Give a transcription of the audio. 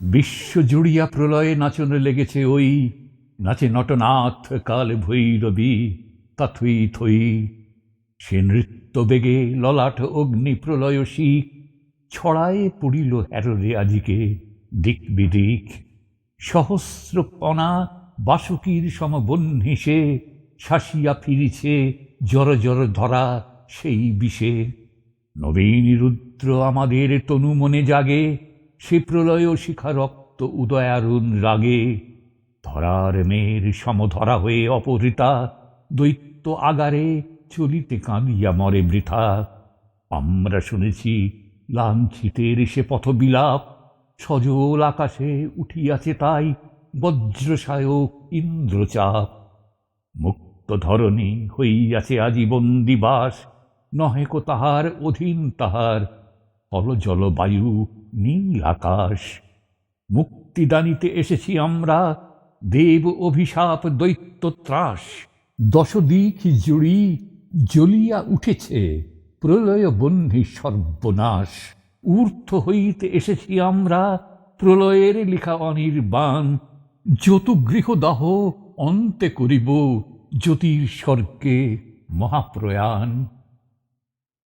বিশ্ব জুড়িয়া প্রলয়ে নাচনে লেগেছে ওই নাচে নটনাথ কাল ভৈরবী তাথুই থই সে নৃত্য বেগে ললাট অগ্নি প্রলয় শিখ ছড়ায়ে পড়িল হ্যাররে আজিকে দিক বিদিক। সহস্র কণা বাসুকীর সমবহ্নিসে শাসিয়া ফিরিছে, জর জর ধরা সেই বিষে। নবীন রুদ্র আমাদের তনু মনে জাগে সে প্রলয় শিখা রক্ত উদয়ারুণ রাগে, ধরার মেয়ের সমধরা হয়ে অপহৃতা, দৈত্য আগারে চলিতে কাঁদিয়া মরে বৃথা। আমরা শুনেছি লাঞ্ছিতের সে পথবিলাপ, সজল আকাশে উঠিয়াছে তাই বজ্রসায়ক ইন্দ্রচাপ। মুক্ত ধরণী হইয়াছে আজীবন দিবাস, নহে কো তাহার অধীন তাহার ফল জলবায়ু নীল আকাশ। মুক্তিদানিতে এসেছি আমরা, দেব অভিশাপ দৈত্য ত্রাস। দশ দিক জুড়ি জ্বলিয়া উঠেছে, প্রলয় বহ্নি সর্বনাশ। ঊর্ধ্ব হইতে এসেছি আমরা, প্রলয়ের লিখা অনির্বাণ। যত অন্তে করিব জ্যোতির স্বর্গে মহাপ্রয়াণ।